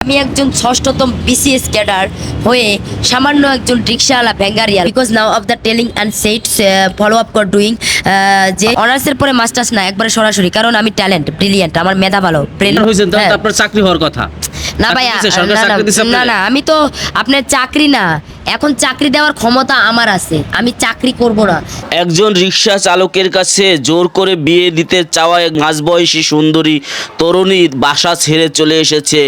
আমি একজন ষষ্ঠতম BCS cadre হয়ে সামান্য একজন রিক্সাওয়ালা ভ্যাঙ্গারিয়াল because now of the telling and said follow up কর ডুইং যে অনার্সের পরে মাস্টার্স না একবারে সরাসরি কারণ আমি ট্যালেন্ট ব্রিলিয়েন্ট আমার মেধা ভালো হ্যাঁ। আপনার চাকরি হওয়ার কথা। না ভাইয়া না না আমি তো আপনার চাকরি না এখন চাকরি দেওয়ার ক্ষমতা আমার আছে, আমি চাকরি করব না। একজন রিক্সা চালকের কাছে জোর করে বিয়ে দিতে চাওয়া এক মাঝবয়সী সুন্দরী তরুণী বাসা ছেড়ে চলে এসেছে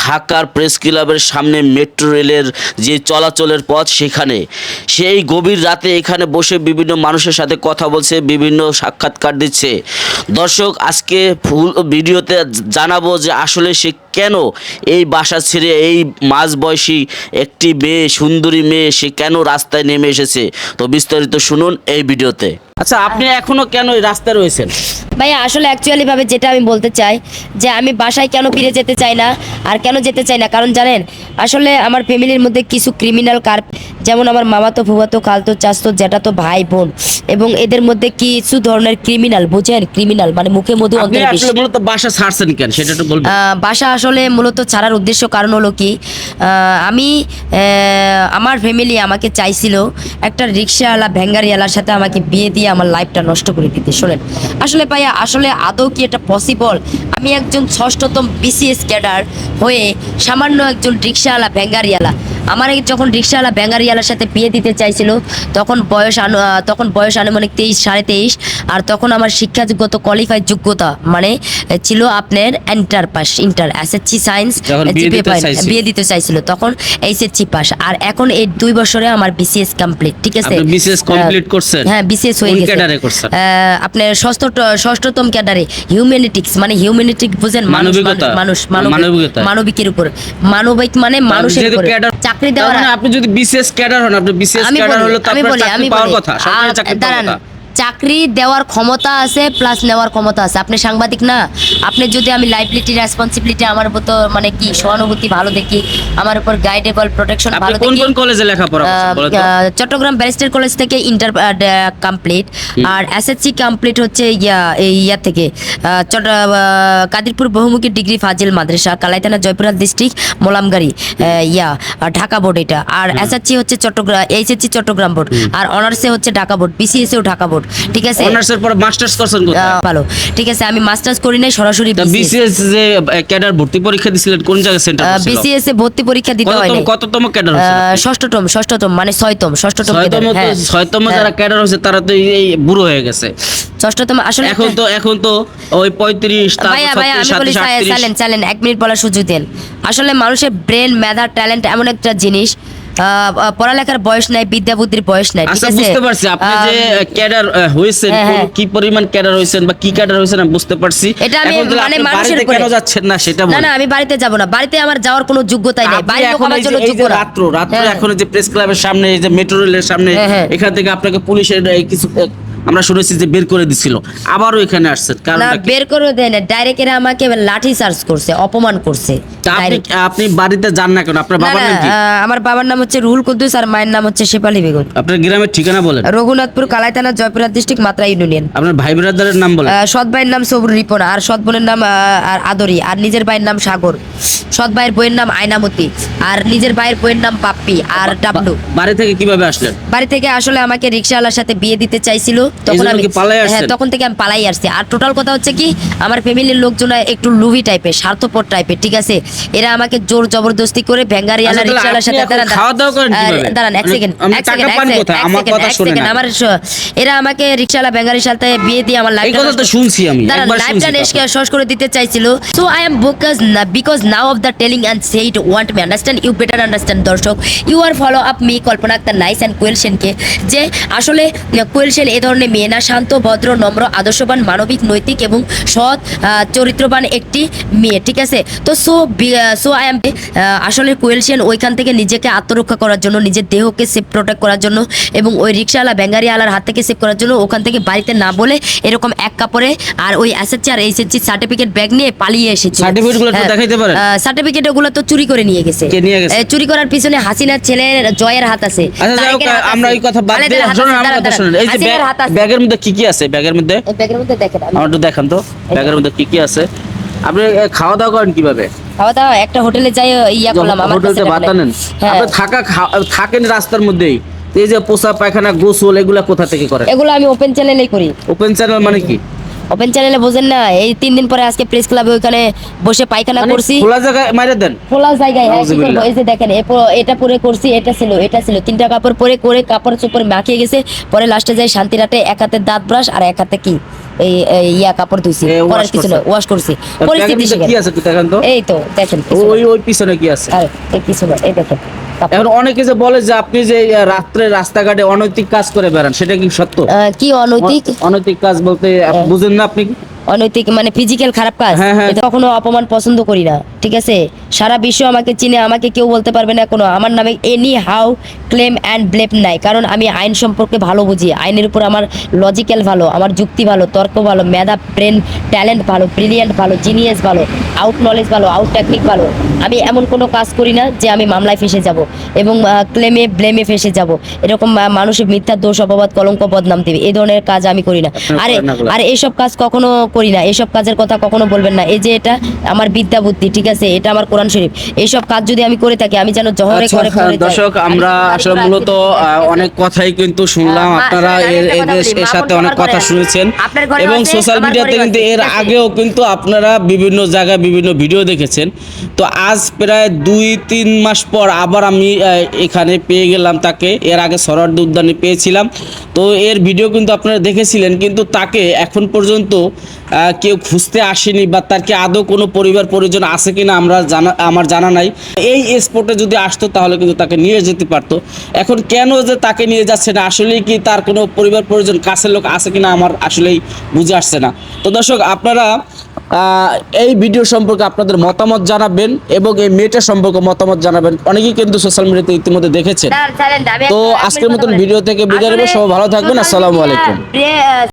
ঢাকার প্রেস ক্লাবের সামনে মেট্রো রেলের যে চলাচলের পথ সেখানে। সেই গভীর রাতে এখানে বসে বিভিন্ন মানুষের সাথে কথা বলছে, বিভিন্ন সাক্ষাৎকার দিচ্ছে। দর্শক, আজকে ফুল ভিডিওতে জানাব যে আসলে সে কেন এই বাসা ছেড়ে এই মাঝ বয়সী একটি মেয়ে, সুন্দরী মেয়ে, সে কেন রাস্তায় নেমে এসেছে? তো বিস্তারিত শুনুন এই ভিডিওতে। আচ্ছা আপনি এখনও কেন এই রাস্তায় রয়েছেন? ভাইয়া আসলে অ্যাকচুয়ালি ভাবে যেটা আমি বলতে চাই যে আমি বাসায় কেন ফিরে যেতে চাই না আর কেন যেতে চাই না? কারণ জানেন আসলে আমার ফ্যামিলির মধ্যে কিছু ক্রিমিনাল কার যেমন আমার মামাতো ফুফাতো খালতো চাচতো জ্যাঠাতো ভাই বোন এবং এদের মধ্যে কিছু ধরনের ক্রিমিনাল বুঝেন? ক্রিমিনাল মানে মুখে মধু আপনি অন্তরে বিষ। মূলত বাসা ছাড়ছেন কেন? সেটা একটু বলবেন। বাসা আসলে মূলত ছাড়ার উদ্দেশ্য কারণ হলো কি আমি আমার ফ্যামিলি আমাকে চাইছিল একটা রিক্সাওয়ালা ভ্যাঙ্গারিওয়ালার সাথে আমাকে বিয়ে দিয়ে আমার লাইফটা নষ্ট করে দিতে। শোনেন, আসলে ভাইয়া, আসলে আদৌ কি এটা পসিবল আমি একজন ষষ্ঠতম বিসিএস ক্যাডার হয়ে সামান্য একজন রিক্সাওয়ালা ভ্যাঙ্গারিওয়ালা আমার যখন রিক্সাওয়ালা ব্যাঙ্গারিওয়ালার সাথে বিয়ে দিতে চাইছিল তখন বয়স আনু তখন বয়স আনুমানিক তেইশ সাড়ে তেইশ আর তখন আমার শিক্ষাযোগ্যতা কোয়ালিফাই যোগ্যতা মানে ছিল আপনার enter pass inter SSC science বিয়ে দিতে চাইছিল। তখন এইচএসসি পাস আর এখন এই দুই বছরে আমার বিসিএস কমপ্লিট ঠিক আছে করছেন? হ্যাঁ বিসিএস হয়ে গেছে আপনার ষষ্ঠ ষষ্ঠতম ক্যাডারে হিউম্যানিটিক্স মানে হিউম্যানিটিক বুঝেন মানুষ। মানুষ মানবিকতা। মানবিকের উপর মানবিক মানে মানুষের উপর চাকরি দেওয়ার মানে আপনি যদি বিশেষ ক্যাডার হন আপনি বিশেষ ক্যাডার হলে তো আমি আপনার চাকরি পাওয়ার কথা সরকারি চাকরি পাওয়ার কথা। চাকরি দেওয়ার ক্ষমতা আছে প্লাস নেওয়ার ক্ষমতা আছে। আপনি সাংবাদিক না? আপনি যদি আমি লাইবিলিটি রেসপন্সিবিলিটি আমার উপর তো মানে কি সহানুভূতি ভালো দেখি আমার উপর গাইডেবল প্রোটেকশন ভালো কোন দেখি। কোন কলেজে লেখাপড়া চট্টগ্রাম ব্যারিস্টার কলেজ থেকে ইন্টার কমপ্লিট আর এসএসসি কমপ্লিট হচ্ছে ইয়া এই ইয়া থেকে। কাদিরপুর বহুমুখী ডিগ্রি ফাজিল মাদ্রাসা Kalaitana Joypurhat district Molamgari ah, yeah Dhaka board এটা। আর এসএসসি হচ্ছে চট্টগ্রাম এইচএসসি চট্টগ্রাম বোর্ড আর অনার্সে হচ্ছে ঢাকা বোর্ড বিসিএসও ঢাকা বোর্ড ঠিক আছে? পর মাস্টার্স করছেন কোথায়? ভালো। ঠিক আছে আমি মাস্টার্স করি নাই সরাসরি বিসিএস যে ক্যাডার ভর্তি পরীক্ষা দিছিলেন কোন জায়গায় সেন্টার বিসিএস এ ভর্তি পরীক্ষা দিতে হয় কততম ক্যাডার ষষ্ঠতম ষষ্ঠতম মানে ছয়তম ষষ্ঠতম হ্যাঁ। ছয়তম হ্যাঁ। যারা ক্যাডার হয়েছে তারা তো এই- বুড়ো হয়ে গেছে। ষষ্ঠতম আসলে এখন তো এখন তো ওই পঁয়ত্রিশ ভাইয়া ভাইয়া আমি বলি চালেন চালেন এক মিনিট বলার সুযোগ দেন। আসলে মানুষের ব্রেন মেধা ট্যালেন্ট এমন একটা জিনিস পড়ালেখার বয়স নাই বিদ্যা বুদ্ধির বয়স নাই ঠিক আচ্ছা আছে বুঝতে পারছি আপনি যে ক্যাডার হ্যাঁ, কোন- হ্যাঁ। কি পরিমাণ ক্যাডার হয়েছেন বা কি ক্যাডার হয়েছেন আমি বুঝতে পারছি এটা আমি মানে মানুষের বাড়িতে কেন যাচ্ছেন না সেটা না না আমি বাড়িতে যাব না বাড়িতে আমার যাওয়ার কোনো যোগ্যতাই নাই বাইরে আমার জন্য যোগ্য না। রাত্র রাত্র হ্যাঁ। এখন যে প্রেস ক্লাবের সামনে এই যে মেট্রো রেলের সামনে। এখান থেকে আপনাকে পুলিশের কিছু আমরা শুনেছি যে বের করে দিছিল। আবারও এখানে আসছেন কারণ না বের করে দেয় না। ডাইরেক্ট এরা আমাকে লাঠি চার্জ করছে অপমান করছে। আপনি আপনি বাড়িতে যান না কেন? আপনার বাবার নাম কি? আমার বাবার নাম হচ্ছে রুহুল কুদ্দুস আর মায়ের নাম হচ্ছে শেফালি বেগম। আপনার গ্রামের ঠিকানা বলেন। রঘুনাথপুর কালাইতানা জয়পুরহাট ডিস্ট্রিক্ট মাত্রা ইউনিয়ন আপনার ভাই ব্রাদারের নাম বলেন। সৎ ভাইয়ের নাম সবুর রিপন আর সৎ বোনের নাম আর আদরি আর নিজের ভাইয়ের নাম সাগর। সৎ ভাইয়ের বইয়ের নাম আয়নামতি আর নিজের ভাইয়ের বইয়ের নাম পাপ্পি আর ডাবলু। বাড়ি থেকে কীভাবে আসলেন? বাড়ি থেকে আসলে আমাকে রিক্সাওয়ালার সাথে বিয়ে দিতে চাইছিল তখন আমি? হ্যাঁ তখন থেকে আমি পালাই আসছি। আর টোটাল কথা হচ্ছে কি আমার ফ্যামিলির লোকজন একটু লুভি টাইপের স্বার্থপর টাইপের ঠিক আছে? এরা আমাকে জোর জবরদস্তি করে আচ্ছা, রিক্সাওয়ালার সাথে দাঁড়ান, এক সেকেন্ড এক সেকেন্ড আমার এরা আমাকে রিক্সাওয়ালা ভ্যাঙ্গারির সাথে বিয়ে দিয়ে আমার লাইফ কথা তো শুনছি আমি লাইফটা নেশকে করে দিতে চাইছিল। So I am bogus because now of the telling and say it want me understand you better understand দর্শক। You are follow up me Kalpana Akter nice and Koel সেনকে যে আসলে কোয়েলসেন এ ধরনের মেয়ে না শান্ত ভদ্র নম্র আদর্শবান মানবিক নৈতিক এবং সৎ চরিত্রবান একটি মেয়ে ঠিক আছে? তো সো সো আই এম আসলে কোয়েল সেন ওইখান থেকে নিজেকে আত্মরক্ষা করার জন্য নিজের দেহকে সেফ প্রোটেক্ট করার জন্য এবং ওই রিক্সাওয়ালা ব্যাঙ্গারিওয়ালার হাত থেকে সেভ করার জন্য ওখান থেকে বাড়িতে না বলে এরকম এক কাপড়ে আর ওই এসএসসি আর এইচএসসি সার্টিফিকেট ব্যাগ নিয়ে পালিয়ে এসেছে দেখাইতে পারেন? সার্টিফিকেট ওগুলো তো চুরি করে নিয়ে গেছে। কে নিয়ে গেছে? চুরি করার পিছনে হাসিনার ছেলের জয়ের হাত আছে। আচ্ছা আমরা ওই কথা বাদ হাত শুনুন আমার কথা শুনুন। এই যে ব্যাগ- হাত আছে। ব্যাগের মধ্যে কি কি আছে? ব্যাগের মধ্যে? ব্যাগের মধ্যে দেখেন আমার একটু দেখান তো। ব্যাগের মধ্যে কি কি আছে? আপনি খাওয়া দাওয়া করেন কীভাবে? খাওয়া দাওয়া একটা হোটেলে যাই ইয়া করলাম আমার হোটেলে ভাত টাকা ভাতা নেই। নেন হ্যাঁ। আপনি থাকা থাকেন রাস্তার মধ্যেই। এই যে পোষা পায়খানা গোসল এগুলা কোথা থেকে করেন? এগুলো আমি ওপেন চ্যানেলেই করি। ওপেন চ্যানেল মানে কি? ওপেন চ্যানেলে বোঝেন না এই তিন দিন পরে আজকে প্রেস ক্লাবে ওখানে বসে পায়খানা মানে করছি। খোলা জায়গায় মাইরে দেন। খোলা জায়গায় হ্যাঁ। এই যে দেখেন এটা পরে করছি এটা ছিল এটা ছিল। তিনটা কাপড় পরে করে কাপড় চোপড় মাখিয়ে গেছে পরে লাস্টে যায় শান্তি রাতে এক হাতে দাঁত ব্রাশ আর এক হাতে কি? এই এই ইয়া কাপড় ধুইছি এ, কিছু না ওয়াশ করছি। পরিস্থিতি কি আছে কি দেখেন তো। এই তো দেখেন ওই ওই পিছনে কি আছে? আর এই কিছু না এই দেখেন। এখন অনেকে যে বলে যে আপনি যে রাত্রে রাস্তাঘাটে অনৈতিক কাজ করে বেড়ান সেটা কি সত্য? কি অনৈতিক? অনৈতিক কাজ বলতে বুঝেন না আপনি? অনৈতিক মানে ফিজিক্যাল খারাপ কাজ? হ্যাঁ, হ্যাঁ। এটা কখনো অপমান পছন্দ করি না ঠিক আছে? সারা বিশ্ব আমাকে চিনে আমাকে কেউ বলতে পারবে না কোনো আমার নামে anyhow claim and blame নাই কারণ আমি আইন সম্পর্কে ভালো বুঝি। আইনের উপর আমার লজিক্যাল ভালো আমার যুক্তি ভালো তর্ক ভালো মেধা ব্রেন ট্যালেন্ট ভালো ব্রিলিয়েন্ট ভালো জিনিয়াস ভালো আউট নলেজ ভালো আউট টেকনিক ভালো। আমি এমন কোনো কাজ করি না যে আমি মামলায় ফেসে যাব এবং ক্লেমে ব্লেমে ফেসে যাব। এরকম মানুষের মিথ্যা দোষ অপবাদ কলঙ্ক বদনাম দেবে। এই ধরনের কাজ আমি করি না। আরে? আর এইসব কাজ কখনো করি না। এইসব কাজের কথা কখনো বলবেন না। এই যে এটা আমার বিদ্যা বুদ্ধি ঠিক আছে? এটা আমার কোরআন শরীফ। এইসব কাজ যদি আমি করে থাকি আমি যেন জহরে আচ্ছা, করে করে দর্শক আমরা আসলে মূলত। অনেক কথাই কিন্তু শুনলাম। হ্যাঁ, আপনারা এর সাথে অনেক কথা শুনেছেন। এবং সোশ্যাল মিডিয়াতে কিন্তু এর আগেও কিন্তু আপনারা বিভিন্ন জায়গায় বিভিন্ন ভিডিও দেখেছেন। তো আজ প্রায় দুই তিন মাস পর আবার আমি এখানে পেয়ে গেলাম তাকে। এর আগে সরার্দি উদ্যানে পেয়েছিলাম। তো এর ভিডিও কিন্তু আপনারা দেখেছিলেন কিন্তু তাকে এখন পর্যন্ত কেউ খুঁজতে আসেনি বা তার কি আদৌ কোনো পরিবার পরিজন আছে কিনা আমরা জানা আমার জানা নাই। এই স্পটে যদি আসতো তাহলে কিন্তু তাকে নিয়ে যেতে পারতো। এখন কেন যে তাকে নিয়ে যাচ্ছে না আসলেই কি তার কোনো পরিবার পরিজন কাছের লোক আছে কিনা আমার আসলেই বুঝে আসছে না। তো দর্শক আপনারা এই ভিডিও সম্পর্কে আপনাদের মতামত জানাবেন এবং এই মেয়েটা সম্পর্কে মতামত জানাবেন। অনেকেই কিন্তু সোশ্যাল মিডিয়াতে ইতিমধ্যে দেখেছেন। তো আজকের মতন ভিডিও থেকে বিদায় নেব। সবাই ভালো থাকবেন। আসসালামু আলাইকুম।